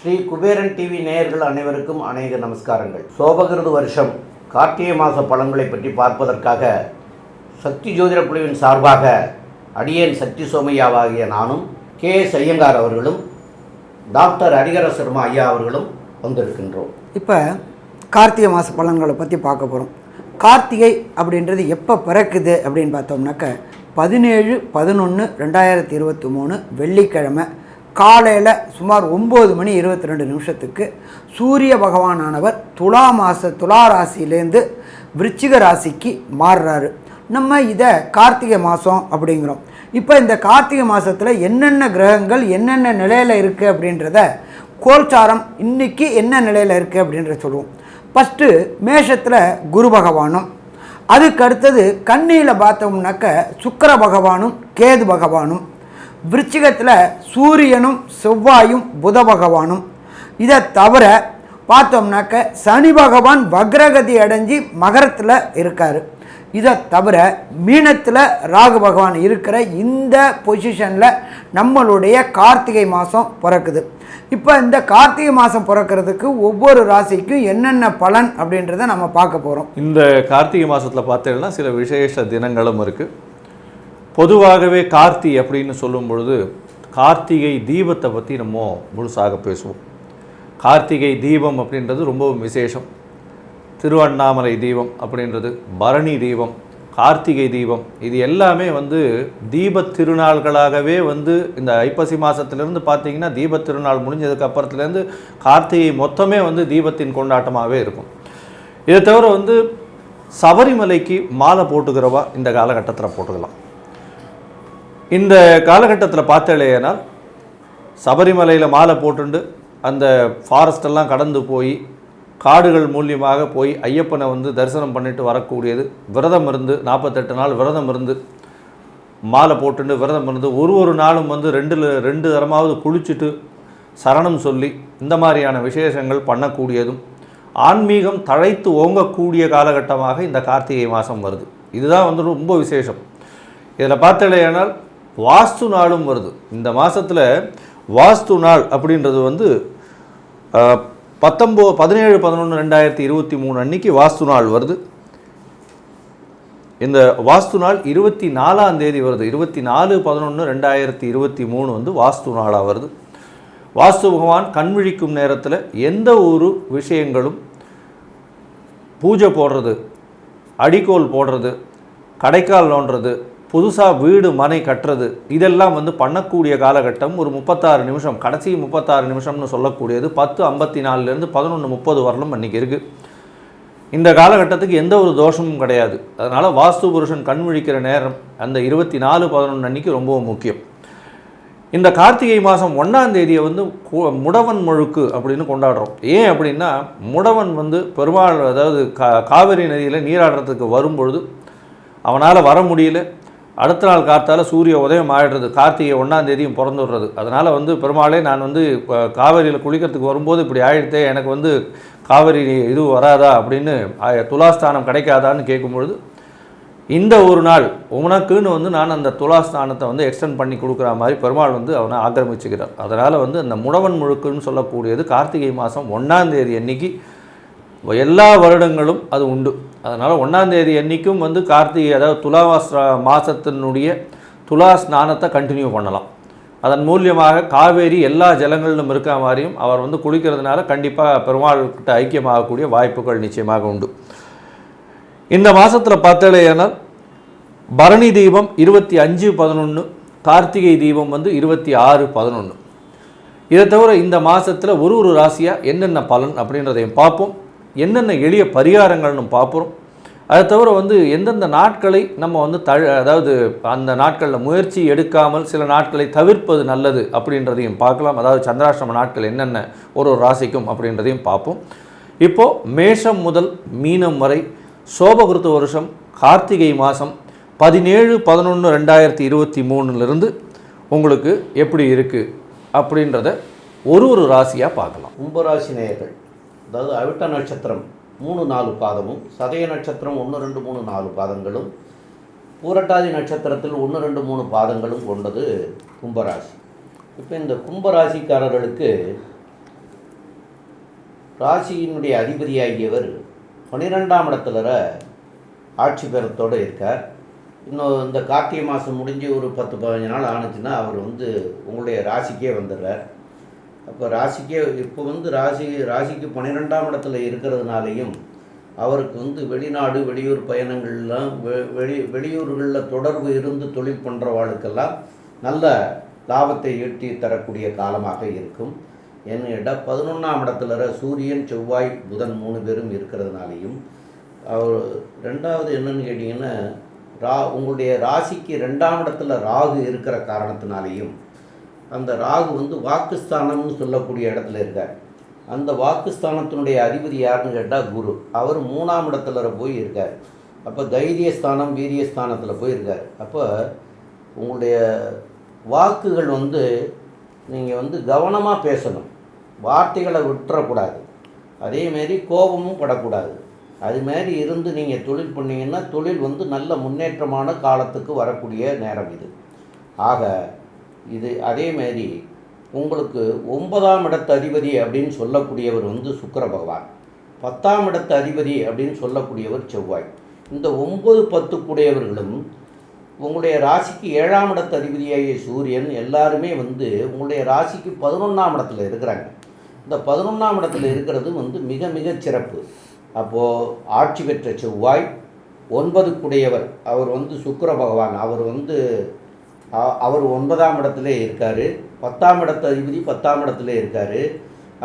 Sri Kuberan TV நேயர்கள் அனைவருக்கும் அநேக நமஸ்காரங்கள். சோபகிருது வருஷம் கார்த்திகை மாத பலன்களை பற்றி பார்ப்பதற்காக சக்தி ஜோதிட குழுவின் சார்பாக அடியேன் சக்தி சோமையாவாகிய நானும் கே எஸ் ஐயங்கார் அவர்களும் டாக்டர் ஹரிகர சர்மா ஐயா அவர்களும் வந்திருக்கின்றோம். இப்போ கார்த்திகை மாத பலன்களை பற்றி பார்க்க போகிறோம் கார்த்திகை அப்படின்றது எப்போ பிறக்குது அப்படின்னு பார்த்தோம்னாக்க பதினேழு பதினொன்று ரெண்டாயிரத்தி இருபத்தி மூணு வெள்ளிக்கிழமை காலையில் சுமார் ஒம்பது மணி இருபத்தி ரெண்டு நிமிஷத்துக்கு சூரிய பகவானானவர் துலா மாத துலா ராசியிலேருந்து விருச்சிக ராசிக்கு மாறுறாரு. நம்ம இதை கார்த்திகை மாதம் அப்படிங்கிறோம். இப்போ இந்த கார்த்திகை மாதத்தில் என்னென்ன கிரகங்கள் என்னென்ன நிலையில் இருக்குது அப்படின்றத கோல்சாரம் இன்றைக்கி என்ன நிலையில் இருக்குது அப்படின்றத சொல்லுவோம். ஃபஸ்ட்டு மேஷத்தில் குரு பகவானும் அதுக்கு அடுத்தது கண்ணியில் பார்த்தோம்னாக்க சுக்கிர பகவானும் கேது பகவானும் விருச்சிகத்தில் சூரியனும் செவ்வாயும் புத பகவானும். இதை தவிர பார்த்தோம்னாக்க சனி பகவான் வக்ரகதி அடைஞ்சி மகரத்தில் இருக்கார். இதை தவிர மீனத்தில் ராகு பகவான் இருக்கிற இந்த பொசிஷனில் நம்மளுடைய கார்த்திகை மாதம் பிறக்குது. இப்போ இந்த கார்த்திகை மாதம் பிறக்கிறதுக்கு ஒவ்வொரு ராசிக்கும் என்னென்ன பலன் அப்படின்றத நம்ம பார்க்க போகிறோம் இந்த கார்த்திகை மாதத்தில் பார்த்தீங்கன்னா சில விசேஷ தினங்களும் இருக்குது பொதுவாகவே கார்த்தி அப்படின்னு சொல்லும் பொழுது கார்த்திகை தீபத்தை பற்றி நம்ம முழுசாக பேசுவோம். கார்த்திகை தீபம் அப்படின்றது ரொம்பவும் விசேஷம். திருவண்ணாமலை தீபம் அப்படின்றது பரணி தீபம் கார்த்திகை தீபம். இது எல்லாமே வந்து தீபத் திருநாள்களாகவே வந்து இந்த ஐப்பசி மாதத்துலேருந்து பார்த்தீங்கன்னா தீப திருநாள் முடிஞ்சதுக்கு அப்புறத்துலேருந்து கார்த்திகை மொத்தமே வந்து தீபத்தின் கொண்டாட்டமாகவே இருக்கும். இதை தவிர வந்து சபரிமலைக்கு மாலை போட்டுக்கிறவா இந்த காலகட்டத்தில் போட்டுக்கலாம். இந்த காலகட்டத்தில் பார்த்தேனால் சபரிமலையில் மாலை போட்டுண்டு அந்த ஃபாரஸ்டெல்லாம் கடந்து போய் காடுகள் மூலியமாக போய் ஐயப்பனை வந்து தரிசனம் பண்ணிட்டு வரக்கூடியது. விரதம் இருந்து நாற்பத்தெட்டு நாள் விரதம் இருந்து மாலை போட்டுட்டு விரதம் இருந்து ஒரு ஒரு நாளும் வந்து ரெண்டு ரெண்டு தரமாவது குளிச்சுட்டு சரணம் சொல்லி இந்த மாதிரியான விசேஷங்கள் பண்ணக்கூடியதும் ஆன்மீகம் தழைத்து ஓங்கக்கூடிய காலகட்டமாக இந்த கார்த்திகை மாதம் வருது. இதுதான் வந்து ரொம்ப விசேஷம். இதில் பார்த்தலையானால் வாஸ்து நாளும் வருது. இந்த மாதத்தில் வாஸ்து நாள் அப்படின்றது வந்து பத்தொம்போ பதினேழு பதினொன்று ரெண்டாயிரத்தி இருபத்தி மூணு அன்னைக்கு வாஸ்து நாள் வருது. இந்த வாஸ்து நாள் இருபத்தி நாலாம் தேதி வருது. இருபத்தி நாலு பதினொன்று ரெண்டாயிரத்தி இருபத்தி மூணு வந்து வாஸ்து நாளாக வருது. வாஸ்து பகவான் கண்விழிக்கும் நேரத்தில் எந்த ஒரு விஷயங்களும் பூஜை போடுறது அடிக்கோல் போடுறது கடைக்கால் நோண்டுறது புதுசாக வீடு மனை கட்டுறது இதெல்லாம் வந்து பண்ணக்கூடிய காலகட்டம் ஒரு முப்பத்தாறு நிமிஷம். கடைசி முப்பத்தாறு நிமிஷம்னு சொல்லக்கூடியது பத்து ஐம்பத்தி நாலுலேருந்து பதினொன்று முப்பது வரலும் அன்றைக்கி இருக்குது இந்த காலகட்டத்துக்கு எந்த ஒரு தோஷமும் கிடையாது. அதனால் வாஸ்து புருஷன் கண் விழிக்கிற நேரம் அந்த இருபத்தி நாலு பதினொன்று அன்றைக்கி ரொம்பவும் முக்கியம். இந்த கார்த்திகை மாதம் ஒன்றாம் தேதியை வந்து கு- முடவன் முழுக்கு அப்படின்னு கொண்டாடுறோம். ஏன் அப்படின்னா முடவன் வந்து பெருமாள் அதாவது கா காவிரி நதியில் நீராடுறதுக்கு வரும்பொழுது அவனால் வர முடியல. அடுத்த நாள் காத்தால சூரிய உதயம் ஆயிடுறது. கார்த்திகை ஒன்றாந்தேதியும் பிறந்துடுறது. அதனால் வந்து பெருமாளே நான் வந்து இப்போ காவேரியில் குளிக்கிறதுக்கு வரும்போது இப்படி ஆயிடுத்தே எனக்கு வந்து காவேரி இது வராதா அப்படின்னு துலாஸ்தானம் கிடைக்காதான்னு கேட்கும்பொழுது இந்த ஒரு நாள் உனக்குன்னு வந்து நான் அந்த துலாஸ்தானத்தை வந்து எக்ஸ்டெண்ட் பண்ணி கொடுக்குற மாதிரி பெருமாள் வந்து அவனை ஆக்கிரமிச்சுக்கிறார். அதனால் வந்து அந்த முடவன் முழுக்குன்னு சொல்லக்கூடியது கார்த்திகை மாதம் ஒன்றாந்தேதி அன்னைக்கு எல்லா வருடங்களும் அது உண்டு. அதனால் ஒன்றாந்தேதி அன்னைக்கும் வந்து கார்த்திகை அதாவது துலாவாஸ் மாதத்தினுடைய துலா ஸ்நானத்தை கண்டினியூ பண்ணலாம். அதன் மூலியமாக காவேரி எல்லா ஜலங்களிலும் இருக்க மாதிரியும் அவர் வந்து குளிக்கிறதுனால கண்டிப்பாக பெருமாள்கிட்ட ஐக்கியமாகக்கூடிய வாய்ப்புகள் நிச்சயமாக உண்டு. இந்த மாதத்தில் பார்த்தலையானால் பரணி தீபம் இருபத்தி அஞ்சு பதினொன்று கார்த்திகை தீபம் வந்து இருபத்தி ஆறு பதினொன்று இதை தவிர இந்த மாதத்தில் ஒரு ஒரு ராசியாக என்னென்ன பலன் அப்படின்றதையும் பார்ப்போம். என்னென்ன எளிய பரிகாரங்கள்னு பார்ப்போம். அதை தவிர வந்து எந்தெந்த நாட்களை நம்ம வந்து தழ அதாவது அந்த நாட்களில் முயற்சி எடுக்காமல் சில நாட்களை தவிர்ப்பது நல்லது அப்படின்றதையும் பார்க்கலாம். அதாவது சந்திராஷ்டம நாட்கள் என்னென்ன ஒரு ஒரு ராசிக்கும் அப்படின்றதையும் பார்ப்போம். இப்போது மேஷம் முதல் மீனம் வரை சோபகிருத்த வருஷம் கார்த்திகை மாதம் பதினேழு பதினொன்று ரெண்டாயிரத்தி இருபத்தி மூணுலேருந்து உங்களுக்கு எப்படி இருக்குது அப்படின்றத ஒரு ஒரு ராசியாக பார்க்கலாம். கும்பராசி நேயர்கள். அதாவது அவிட்ட நட்சத்திரம் மூணு நாலு பாதமும் சதய நட்சத்திரம் ஒன்று ரெண்டு மூணு நாலு பாதங்களும் பூரட்டாதி நட்சத்திரத்தில் ஒன்று ரெண்டு மூணு பாதங்களும் கொண்டது கும்பராசி. இப்போ இந்த கும்பராசிக்காரர்களுக்கு ராசியினுடைய அதிபதியாகியவர் பன்னிரெண்டாம் இடத்துல ஆட்சி பெறத்தோடு இருக்கார். இன்னும் இந்த கார்த்திகை மாதம் முடிஞ்சு ஒரு பத்து பதினஞ்சு நாள் ஆணுச்சுன்னா அவர் வந்து உங்களுடைய ராசிக்கே வந்துடுறார். அப்போ ராசிக்கே இப்போ வந்து ராசி ராசிக்கு பன்னிரெண்டாம் இடத்துல இருக்கிறதுனாலையும் அவருக்கு வந்து வெளிநாடு வெளியூர் பயணங்கள்லாம் வெ- வெளி வெளியூர்களில் தொடர்பு இருந்து தொழில் பண்ணுறவாளுக்கெல்லாம் நல்ல லாபத்தை ஈட்டி தரக்கூடிய காலமாக இருக்கும். ஏன்னு கேட்டால் பதினொன்றாம் இடத்துல சூரியன் செவ்வாய் புதன் மூணு பேரும் இருக்கிறதுனாலையும் அவர் ரெண்டாவது என்னன்னு கேட்டிங்கன்னா ரா உங்களுடைய ராசிக்கு ரெண்டாம் இடத்துல ராகு இருக்கிற காரணத்தினாலேயும் அந்த ராகு வந்து வாக்குஸ்தானம்னு சொல்லக்கூடிய இடத்துல இருக்கார். அந்த வாக்குஸ்தானத்தினுடைய அதிபதி யாருன்னு கேட்டால் குரு. அவர் மூணாம் இடத்துல போய் இருக்கார். அப்போ தைரியஸ்தானம் வீரியஸ்தானத்தில் போயிருக்கார் அப்போ உங்களுடைய வாக்குகள் வந்து நீங்கள் வந்து கவனமாக பேசணும். வார்த்தைகளை விட்டுறக்கூடாது. அதேமாரி கோபமும் படக்கூடாது. அது இருந்து நீங்கள் தொழில் பண்ணிங்கன்னா தொழில் வந்து நல்ல முன்னேற்றமான காலத்துக்கு வரக்கூடிய நேரம் இது. ஆக இது அதேமாரி உங்களுக்கு ஒன்பதாம் இடத்து அதிபதி அப்படின்னு சொல்லக்கூடியவர் வந்து சுக்கர பகவான். பத்தாம் இடத்து அதிபதி அப்படின்னு சொல்லக்கூடியவர் செவ்வாய். இந்த ஒன்பது பத்துக்குடையவர்களும் உங்களுடைய ராசிக்கு ஏழாம் இடத்து அதிபதியாகிய சூரியன் எல்லாருமே வந்து உங்களுடைய ராசிக்கு பதினொன்றாம் இடத்துல இருக்கிறாங்க. இந்த பதினொன்றாம் இடத்துல இருக்கிறது வந்து மிக மிக சிறப்பு. அப்போது ஆட்சி பெற்ற செவ்வாய் ஒன்பதுக்குடையவர். அவர் வந்து சுக்கர பகவான். அவர் வந்து அவர் ஒன்பதாம் இடத்துல இருக்கார். பத்தாம் இடத்து அதிபதி பத்தாம் இடத்துல இருக்கார்.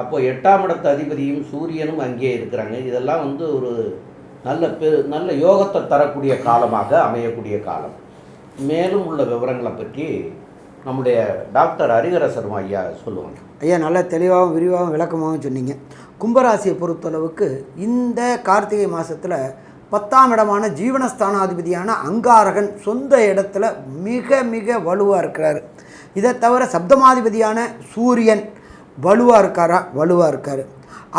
அப்போ எட்டாம் இடத்து அதிபதியும் சூரியனும் அங்கேயே இருக்கிறாங்க. இதெல்லாம் வந்து ஒரு நல்ல பெ நல்ல யோகத்தை தரக்கூடிய காலமாக அமையக்கூடிய காலம். மேலும் உள்ள விவரங்களை பற்றி நம்முடைய டாக்டர் ஹரிஹர சர்மா ஐயா சொல்லுவாங்க. ஐயா நல்லா தெளிவாகவும் விரிவாகவும் விளக்கமாகவும் சொன்னீங்க. கும்பராசியை பொறுத்தளவுக்கு இந்த கார்த்திகை மாதத்தில் பத்தாம் இடமான ஜீவனஸ்தானாதிபதியான அங்காரகன் சொந்த இடத்துல மிக மிக வலுவாக இருக்கிறார். இதை தவிர சப்தமாதிபதியான சூரியன் வலுவாக இருக்காரா? வலுவாக இருக்கார்.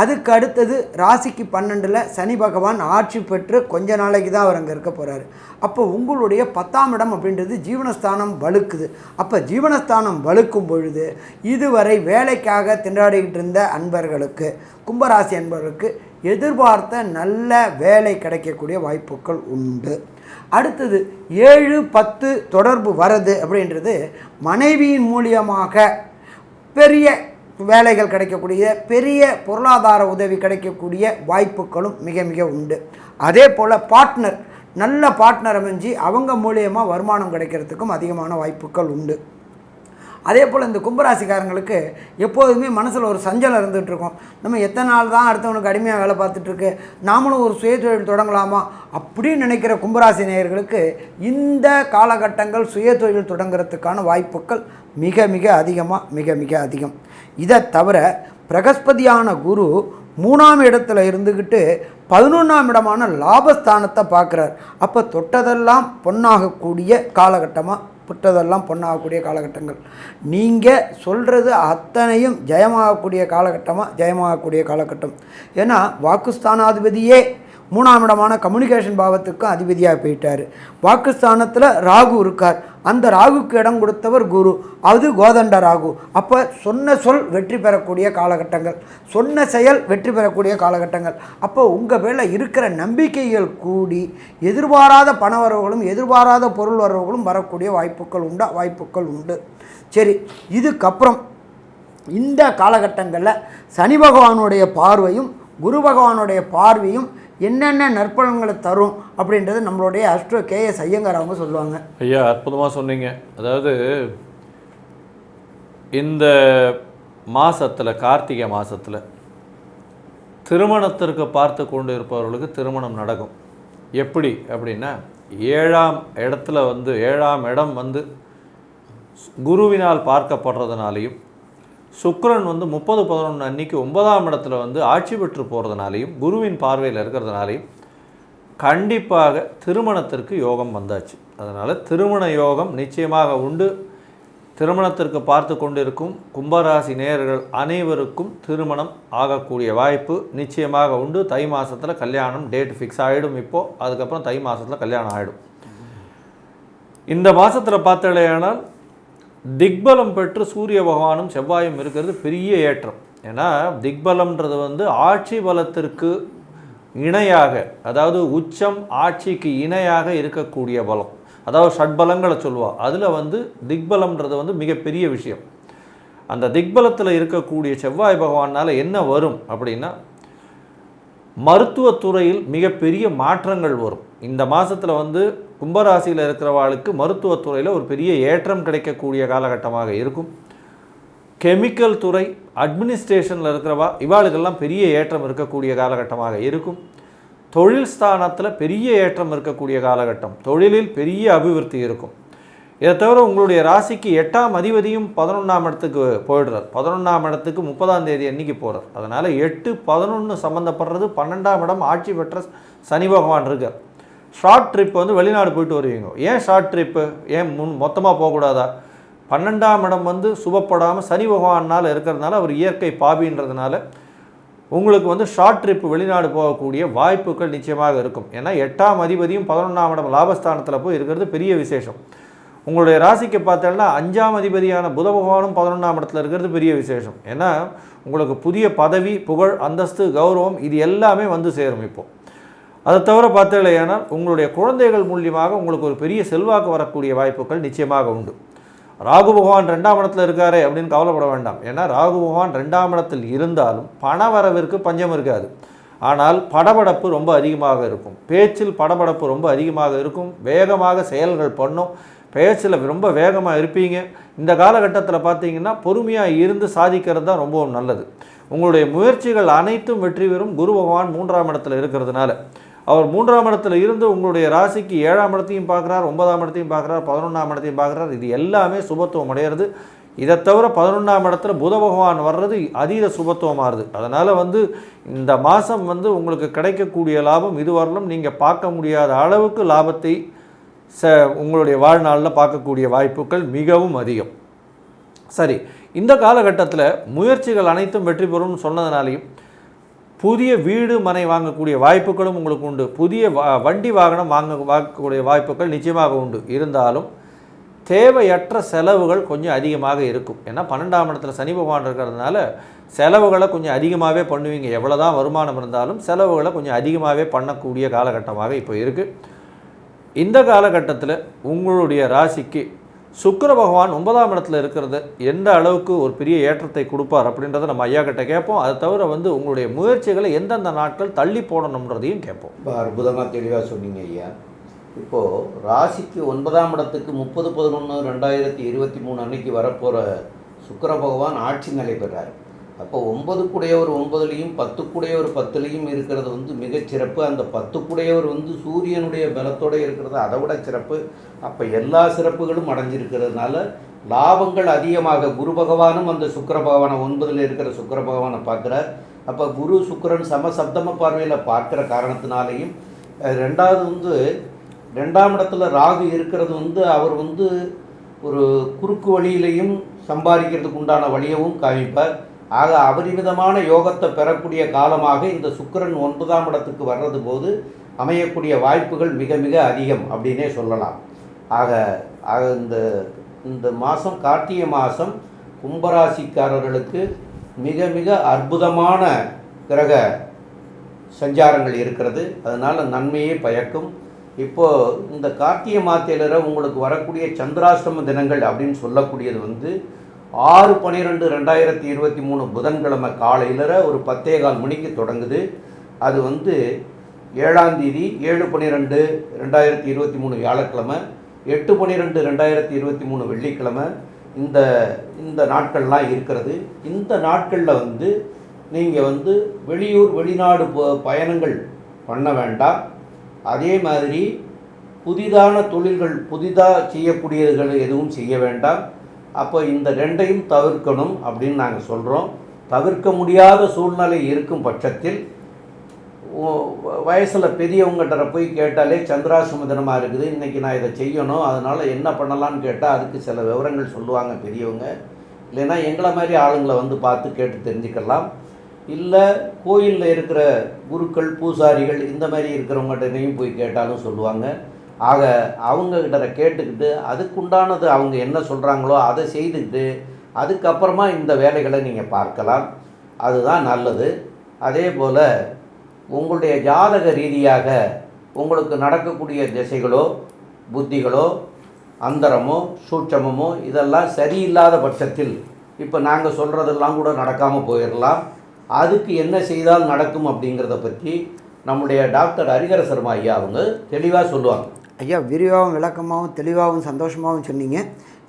அதுக்கு அடுத்தது ராசிக்கு பன்னெண்டில் சனி பகவான் ஆட்சி பெற்று கொஞ்ச நாளைக்கு தான் அவர் அங்கே இருக்க போகிறாரு அப்போ உங்களுடைய பத்தாம் இடம் அப்படின்றது ஜீவனஸ்தானம் வலுக்குது. அப்போ ஜீவனஸ்தானம் வலுக்கும் பொழுது இதுவரை வேலைக்காக திண்டாடிக்கிட்டு இருந்த அன்பர்களுக்கு கும்பராசி அன்பர்களுக்கு எதிர்பார்த்த நல்ல வேலை கிடைக்கக்கூடிய வாய்ப்புகள் உண்டு. அடுத்தது ஏழு பத்து தொடர்பு வரது அப்படின்றது மனைவியின் மூலியமாக பெரிய வேலைகள் கிடைக்கக்கூடிய பெரிய பொருளாதார உதவி கிடைக்கக்கூடிய வாய்ப்புகளும் மிக மிக உண்டு. அதே போல் பார்ட்னர் நல்ல பார்ட்னர் அமைஞ்சு அவங்க மூலியமாக வருமானம் கிடைக்கிறதுக்கும் அதிகமான வாய்ப்புகள் உண்டு. அதே போல் இந்த கும்பராசிக்காரங்களுக்கு எப்போதுமே மனசில் ஒரு சஞ்சலம் இருந்துகிட்டு இருக்கும் நம்ம எத்தனை நாள் தான் அடுத்தவனுக்கு அடிமையாக வேலை பார்த்துட்ருக்கு நாமளும் ஒரு சுயதொழில் தொடங்கலாமா அப்படின்னு நினைக்கிற கும்பராசி நேயர்களுக்கு இந்த காலகட்டங்கள் சுயதொழில் தொடங்குறதுக்கான வாய்ப்புகள் மிக மிக அதிகமாக மிக மிக அதிகம். இதை தவிர பிரகஸ்பதியான குரு மூணாம் இடத்துல இருந்துக்கிட்டு பதினொன்றாம் இடமான லாபஸ்தானத்தை பார்க்குறார். அப்போ தொட்டதெல்லாம் பொன்னாகக்கூடிய காலகட்டமாக புட்டதெல்லாம் பொண்ணாகக்கூடிய காலகட்டங்கள். நீங்கள் சொல்கிறது அத்தனையும் ஜெயமாகக்கூடிய காலகட்டமாக ஜெயமாகக்கூடிய காலகட்டம். ஏன்னா வாக்குஸ்தானாதிபதியே மூணாம் இடமான கம்யூனிகேஷன் பாவத்துக்கும் அதிபதியாக போயிட்டார். வாக்குஸ்தானத்தில் ராகு இருக்கார். அந்த ராகுக்கு இடம் கொடுத்தவர் குரு. அது கோதண்ட ராகு. அப்போ சொன்ன சொல் வெற்றி பெறக்கூடிய காலகட்டங்கள். சொன்ன செயல் வெற்றி பெறக்கூடிய காலகட்டங்கள். அப்போ உங்கள் மேலே இருக்கிற நம்பிக்கைகள் கூடி எதிர்பாராத பண வரவுகளும் எதிர்பாராத பொருள் வரவுகளும் வரக்கூடிய வாய்ப்புகள் உண்டா? வாய்ப்புகள் உண்டு. சரி இதுக்கப்புறம் இந்த காலகட்டங்களில் சனி பகவானுடைய பார்வையும் குரு பகவானுடைய பார்வையும் என்னென்ன நற்பலன்களை தரும் அப்படின்றது நம்மளுடைய அஸ்ட்ரோ கேஎஸ் ஐயங்கார் அவங்க சொல்லுவாங்க. ஐயா அற்புதமாக சொன்னீங்க. அதாவது இந்த மாதத்தில் கார்த்திகை மாதத்தில் திருமணத்திற்கு பார்த்து கொண்டு இருப்பவர்களுக்கு திருமணம் நடக்கும். எப்படி அப்படின்னா ஏழாம் இடத்துல வந்து ஏழாம் இடம் வந்து குருவினால் பார்க்கப்படுறதுனாலையும் சுக்கரன் வந்து முப்பது பதினொன்று அன்னைக்கு ஒன்பதாம் இடத்துல வந்து ஆட்சி பெற்று போகிறதுனாலையும் குருவின் பார்வையில் இருக்கிறதுனாலையும் கண்டிப்பாக திருமணத்திற்கு யோகம் வந்தாச்சு. அதனால் திருமண யோகம் நிச்சயமாக உண்டு. திருமணத்திற்கு பார்த்து கொண்டிருக்கும் கும்பராசி நேயர்கள் அனைவருக்கும் திருமணம் ஆகக்கூடிய வாய்ப்பு நிச்சயமாக உண்டு. தை மாதத்தில் கல்யாணம் டேட் ஃபிக்ஸ் ஆகிடும் இப்போது அதுக்கப்புறம் தை மாதத்தில் கல்யாணம் ஆகிடும் இந்த மாதத்தில் பார்த்தாலேயானால் திக்பலம் பெற்று சூரிய பகவானும் செவ்வாயும் இருக்கிறது பெரிய ஏற்றம். ஏன்னா திக்பலம்ன்றது வந்து ஆட்சி பலத்திற்கு இணையாக அதாவது உச்சம் ஆட்சிக்கு இணையாக இருக்கக்கூடிய பலம். அதாவது ஷட்பலங்களை சொல்லுவாள் அதில் வந்து திக்பலம்ன்றது வந்து மிகப்பெரிய விஷயம். அந்த திக்பலத்தில் இருக்கக்கூடிய செவ்வாய் பகவானால் என்ன வரும் அப்படின்னா மருத்துவத்துறையில் மிகப்பெரிய மாற்றங்கள் வரும். இந்த மாதத்தில் வந்து கும்பராசியில் இருக்கிறவாளுக்கு மருத்துவத்துறையில் ஒரு பெரிய ஏற்றம் கிடைக்கக்கூடிய காலகட்டமாக இருக்கும். கெமிக்கல் துறை அட்மினிஸ்ட்ரேஷனில் இருக்கிறவா இவாளுக்கெல்லாம் பெரிய ஏற்றம் இருக்கக்கூடிய காலகட்டமாக இருக்கும். தொழில் ஸ்தானத்தில் பெரிய ஏற்றம் இருக்கக்கூடிய காலகட்டம். தொழிலில் பெரிய அபிவிருத்தி இருக்கும். இதை தவிர உங்களுடைய ராசிக்கு எட்டாம் அதிபதியும் பதினொன்றாம் இடத்துக்கு போயிடுறார். பதினொன்றாம் இடத்துக்கு முப்பதாம் தேதி அன்னைக்கு போகிறார் அதனால் எட்டு பதினொன்று சம்மந்தப்படுறது பன்னெண்டாம் இடம் ஆட்சி பெற்ற சனி பகவான் இருக்கார். ஷார்ட் ட்ரிப் வந்து வெளிநாடு போயிட்டு வருவீங்க. ஏன் ஷார்ட் ட்ரிப்பு ஏன் முன் மொத்தமாக போகக்கூடாதா? பன்னெண்டாம் இடம் வந்து சுபப்படாமல் சனி பகவானால் இருக்கிறதுனால அவர் இயற்கை பாபின்றதுனால உங்களுக்கு வந்து ஷார்ட் ட்ரிப் வெளிநாடு போகக்கூடிய வாய்ப்புகள் நிச்சயமாக இருக்கும். ஏன்னா எட்டாம் அதிபதியும் பதினொன்றாம் இடம் லாபஸ்தானத்தில் போய் இருக்கிறது பெரிய விசேஷம். உங்களுடைய ராசிக்கு பார்த்தோன்னா அஞ்சாம் அதிபதியான புத பகவானும் பதினொன்றாம் இடத்துல இருக்கிறது பெரிய விசேஷம். ஏன்னா உங்களுக்கு புதிய பதவி புகழ் அந்தஸ்து கௌரவம் இது எல்லாமே வந்து சேரும் இப்போது அதை தவிர பார்த்தீங்களேனால் உங்களுடைய குழந்தைகள் மூலியமாக உங்களுக்கு ஒரு பெரிய செல்வாக்கு வரக்கூடிய வாய்ப்புகள் நிச்சயமாக உண்டு. ராகு பகவான் ரெண்டாம் இடத்துல இருக்காரே அப்படின்னு கவலைப்பட வேண்டாம். ஏன்னா ராகு பகவான் ரெண்டாம் இடத்தில் இருந்தாலும் பண வரவிற்கு பஞ்சம் இருக்காது. ஆனால் படபடப்பு ரொம்ப அதிகமாக இருக்கும். பேச்சில் படபடப்பு ரொம்ப அதிகமாக இருக்கும். வேகமாக செயல்கள் பண்ணும். பேச்சில் ரொம்ப வேகமாக இருப்பீங்க. இந்த காலகட்டத்தில் பார்த்தீங்கன்னா பொறுமையாக இருந்து சாதிக்கிறது தான் ரொம்பவும் நல்லது. உங்களுடைய முயற்சிகள் அனைத்தும் வெற்றி பெறும் குரு பகவான் மூன்றாம் இடத்துல இருக்கிறதுனால. அவர் மூன்றாம் இடத்துல இருந்து உங்களுடைய ராசிக்கு ஏழாம் இடத்தையும் பார்க்குறார் ஒன்பதாம் இடத்தையும் பார்க்குறார் பதினொன்றாம் இடத்தையும் பார்க்குறார். இது எல்லாமே சுபத்துவம் அடையிறது. இதை தவிர பதினொன்றாம் இடத்துல புத பகவான் வர்றது அதீத சுபத்துவமாகுது அதனால் வந்து இந்த மாதம் வந்து உங்களுக்கு கிடைக்கக்கூடிய லாபம் இதுவரையிலும் நீங்கள் பார்க்க முடியாத அளவுக்கு லாபத்தை ச உங்களுடைய வாழ்நாளில் பார்க்கக்கூடிய வாய்ப்புகள் மிகவும் அதிகம். சரி இந்த காலகட்டத்தில் முயற்சிகள் அனைத்தும் வெற்றி பெறும்னு சொன்னதுனாலையும் புதிய வீடு மனை வாங்கக்கூடிய வாய்ப்புகளும் உங்களுக்கு உண்டு. புதிய வண்டி வாகனம் வாங்க வாங்கக்கூடிய வாய்ப்புகள் நிச்சயமாக உண்டு. இருந்தாலும் தேவையற்ற செலவுகள் கொஞ்சம் அதிகமாக இருக்கும். ஏன்னா பன்னெண்டாம் இடத்துல சனி பகவான் இருக்கிறதுனால செலவுகளை கொஞ்சம் அதிகமாகவே பண்ணுவீங்க. எவ்வளோ தான் வருமானம் இருந்தாலும் செலவுகளை கொஞ்சம் அதிகமாகவே பண்ணக்கூடிய காலகட்டமாக இப்போ இருக்குது இந்த காலகட்டத்தில் உங்களுடைய ராசிக்கு சுக்கர பகவான் ஒன்பதாம் இடத்துல இருக்கிறது. எந்த அளவுக்கு ஒரு பெரிய ஏற்றத்தை கொடுப்பார் அப்படின்றத நம்ம ஐயா கிட்ட கேட்போம். அதை தவிர வந்து உங்களுடைய முயற்சிகளை எந்தெந்த நாட்கள் தள்ளி போடணுன்றதையும் கேட்போம். இப்போ அற்புதமாக தெளிவாக சொன்னீங்க ஐயா. இப்போது ராசிக்கு ஒன்பதாம் இடத்துக்கு முப்பது பதினொன்று ரெண்டாயிரத்தி இருபத்தி மூணு அன்னைக்கு வரப்போகிற சுக்கர பகவான் ஆட்சி நடைபெறார் அப்போ ஒன்பதுக்குடையவர் ஒன்பதுலேயும் பத்துக்குடையவர் பத்துலேயும் இருக்கிறது வந்து மிகச்சிறப்பு அந்த பத்துக்குடையவர் வந்து சூரியனுடைய பலத்தோடு இருக்கிறது அதை விட சிறப்பு. அப்போ எல்லா சிறப்புகளும் அடைஞ்சிருக்கிறதுனால லாபங்கள் அதிகமாக. குரு பகவானும் அந்த சுக்கர பகவானை ஒன்பதில் இருக்கிற சுக்கிர பகவானை பார்க்குறார். அப்போ குரு சுக்ரன் சம சப்தம பார்வையில் பார்க்குற காரணத்தினாலேயும் ரெண்டாவது வந்து ரெண்டாம் இடத்துல ராகு இருக்கிறது வந்து அவர் வந்து ஒரு குறுக்கு வழியிலையும் சம்பாதிக்கிறதுக்கு உண்டான வழியவும் காமிப்பார். ஆக அபரிமிதமான யோகத்தை பெறக்கூடிய காலமாக இந்த சுக்கிரன் ஒன்பதாம் இடத்துக்கு வர்றது போது அமையக்கூடிய வாய்ப்புகள் மிக மிக அதிகம் அப்படின்னே சொல்லலாம். ஆக ஆக இந்த இந்த மாதம் கார்த்திகை மாதம் கும்பராசிக்காரர்களுக்கு மிக மிக அற்புதமான கிரக சஞ்சாரங்கள் இருக்கிறது. அதனால் நன்மையே பயக்கும். இப்போது இந்த கார்த்திகை மாத்தியில உங்களுக்கு வரக்கூடிய சந்திராசிரம தினங்கள் அப்படின்னு சொல்லக்கூடியது வந்து ஆறு பன்னிரெண்டு ரெண்டாயிரத்தி இருபத்தி மூணு புதன்கிழமை காலையில் ஒரு பத்தே கால் மணிக்கு தொடங்குது. அது வந்து ஏழாம் தேதி ஏழு பன்னிரெண்டு ரெண்டாயிரத்தி இருபத்தி மூணு வியாழக்கிழமை எட்டு பன்னிரெண்டு ரெண்டாயிரத்தி இருபத்தி மூணு வெள்ளிக்கிழமை இந்த இந்த நாட்கள்லாம் இருக்கிறது. இந்த நாட்களில் வந்து நீங்கள் வந்து வெளியூர் வெளிநாடு ப- பயணங்கள் பண்ண வேண்டாம். அதே மாதிரி புதிதான தொழில்கள் புதிதாக செய்யக்கூடியதுகள் எதுவும் செய்ய வேண்டாம். அப்போ இந்த ரெண்டையும் தவிர்க்கணும் அப்படின்னு நாங்கள் சொல்கிறோம் தவிர்க்க முடியாத சூழ்நிலை இருக்கும் பட்சத்தில் வயசில் பெரியவங்ககிட்ட போய் கேட்டாலே சந்திராசிரம தினமாக இருக்குது இன்றைக்கி நான் இதை செய்யணும் அதனால் என்ன பண்ணலான்னு கேட்டால் அதுக்கு சில விவரங்கள் சொல்லுவாங்க பெரியவங்க. இல்லைன்னா எங்களை மாதிரி ஆளுங்களை வந்து பார்த்து கேட்டு தெரிஞ்சுக்கலாம். இல்லை கோயிலில் இருக்கிற குருக்கள் பூசாரிகள் இந்த மாதிரி இருக்கிறவங்ககிட்டனையும் போய் கேட்டாலும் சொல்லுவாங்க. ஆக அவங்கக்கிட்ட கேட்டுக்கிட்டு அதுக்குண்டானது அவங்க என்ன சொல்கிறாங்களோ அதை செய்துக்கிட்டு அதுக்கப்புறமா இந்த வேலைகளை நீங்கள் பார்க்கலாம். அதுதான் நல்லது. அதே போல் உங்களுடைய ஜாதக ரீதியாக உங்களுக்கு நடக்கக்கூடிய திசைகளோ புத்திகளோ அந்தரமோ சூட்சமோ இதெல்லாம் சரியில்லாத பட்சத்தில் இப்போ நாங்கள் சொல்கிறதெல்லாம் கூட நடக்காமல் போயிடலாம் அதுக்கு என்ன செய்தால் நடக்கும் அப்படிங்கிறத பற்றி நம்முடைய டாக்டர் ஹரிகர சர்மா ஐயா அவங்க தெளிவாக சொல்லுவாங்க. ஐயா விரிவாகவும் விளக்கமாகவும் தெளிவாகவும் சந்தோஷமாகவும் சொன்னீங்க.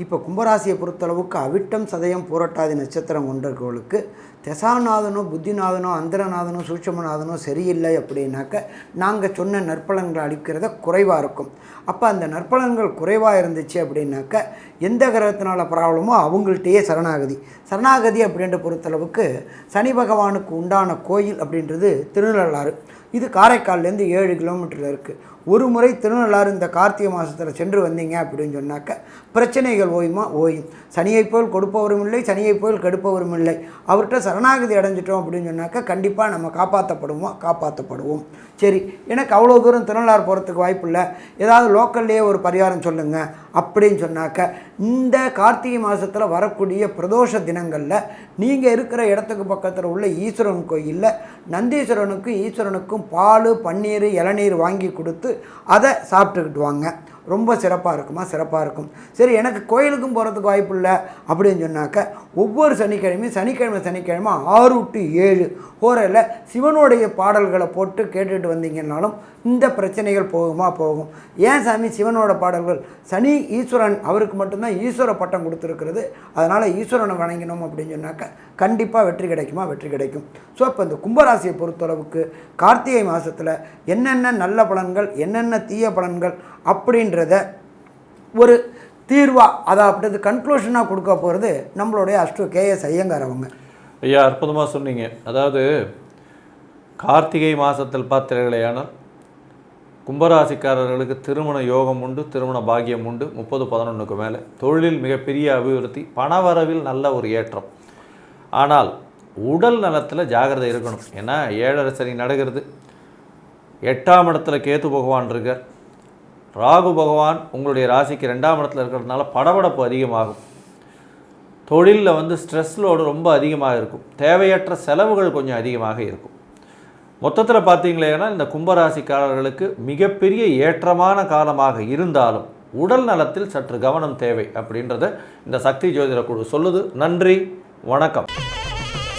இப்போ கும்பராசியை பொறுத்தளவுக்கு அவிட்டம் சதயம் பூரட்டாதி நட்சத்திரம் கொண்டிருக்கவர்களுக்கு தெசாநாதனோ புத்திநாதனோ அந்தரநாதனோ சூட்சமநாதனோ சரியில்லை அப்படின்னாக்க நாங்கள் சொன்ன நற்பலன்களை அளிக்கிறத குறைவாக இருக்கும். அப்போ அந்த நற்பலன்கள் குறைவாக இருந்துச்சு அப்படின்னாக்க எந்த கிரகத்தினால ப்ராப்ளமோ அவங்கள்ட்டையே சரணாகதி. சரணாகதி அப்படின்ற பொறுத்தளவுக்கு சனி பகவானுக்கு உண்டான கோயில் அப்படின்றது திருநள்ளாறு. இது காரைக்கால்லேருந்து ஏழு கிலோமீட்டரில் இருக்குது. ஒரு முறை திருநள்ளாறு இந்த கார்த்திகை மாதத்தில் சென்று வந்தீங்க அப்படின்னு சொன்னாக்க பிரச்சனைகள் ஓயுமா ஓயும். சனியை போல் கொடுப்பவரும் இல்லை சனியை போல் கெடுப்பவரும் இல்லை. அவர்கிட்ட சரணாகதி அடைஞ்சிட்டோம் அப்படின்னு சொன்னாக்க கண்டிப்பாக நம்ம காப்பாற்றப்படுவோம் காப்பாற்றப்படுவோம் சரி எனக்கு அவ்வளோ தூரம் திருநள்ளாறு போகிறதுக்கு வாய்ப்பு இல்லை. ஏதாவது லோக்கல்லையே ஒரு பரிகாரம் சொல்லுங்கள் அப்படின்னு சொன்னாக்க இந்த கார்த்திகை மாதத்தில் வரக்கூடிய பிரதோஷ தினங்களில் நீங்கள் இருக்கிற இடத்துக்கு பக்கத்தில் உள்ள ஈஸ்வரன் கோயிலில் நந்தீஸ்வரனுக்கும் ஈஸ்வரனுக்கும் பால் பன்னீர் இளநீர் வாங்கி கொடுத்து அதை சாப்பிட்டுக்கிட்டு வாங்க. ரொம்ப சிறப்பாக இருக்குமா? சிறப்பாக இருக்கும். சரி எனக்கு கோயிலுக்கும் போகிறதுக்கு வாய்ப்பு இல்லை அப்படின்னு சொன்னாக்க ஒவ்வொரு சனிக்கிழமையும் சனிக்கிழமை சனிக்கிழமை ஆறு டு ஏழு ஹோரில் சிவனுடைய பாடல்களை போட்டு கேட்டுட்டு வந்தீங்கன்னாலும் இந்த பிரச்சனைகள் போகுமா? போகும். ஏன் சாமி சிவனோட பாடல்கள்? சனி ஈஸ்வரன் அவருக்கு மட்டும்தான் ஈஸ்வர பட்டம் கொடுத்துருக்கிறது. அதனால் ஈஸ்வரனை வணங்கினோம் அப்படின்னு சொன்னாக்க கண்டிப்பாக வெற்றி கிடைக்குமா? வெற்றி கிடைக்கும். ஸோ இப்போ இந்த கும்பராசியை பொறுத்தளவுக்கு கார்த்திகை மாதத்தில் என்னென்ன நல்ல பலன்கள் என்னென்ன தீய பலன்கள் அப்படின்றத ஒரு தீர்வாக அதை அப்படி கன்க்ளூஷனாக கொடுக்க போகிறது நம்மளுடைய அஷ்டு கேஎஸ் ஐயங்கார் அவங்க. ஐயா அற்புதமாக சொன்னீங்க. அதாவது கார்த்திகை மாதத்தில் பார்த்தீர்களேயானால் கும்பராசிக்காரர்களுக்கு திருமண யோகம் உண்டு திருமண பாக்கியம் உண்டு முப்பது பதினொன்றுக்கு மேலே. தொழிலில் மிகப்பெரிய அபிவிருத்தி பணவரவில் நல்ல ஒரு ஏற்றம். ஆனால் உடல் நலத்தில் ஜாகிரதை இருக்கணும். ஏன்னா ஏழரை சனி நடக்கிறது. எட்டாம் இடத்துல கேத்து பகவான் இருக்கார். ராகு பகவான் உங்களுடைய ராசிக்கு ரெண்டாம் இடத்துல இருக்கிறதுனால படபடப்பு அதிகமாகும். தொழிலில் வந்து ஸ்ட்ரெஸ் லோடு ரொம்ப அதிகமாக இருக்கும். தேவையற்ற செலவுகள் கொஞ்சம் அதிகமாக இருக்கும். மொத்தத்தில் பார்த்தீங்களேன்னா இந்த கும்பராசிக்காரர்களுக்கு மிகப்பெரிய ஏற்றமான காலமாக இருந்தாலும் உடல் நலத்தில் சற்று கவனம் தேவை அப்படின்றத இந்த சக்தி ஜோதிட குழு சொல்லுது. நன்றி வணக்கம்.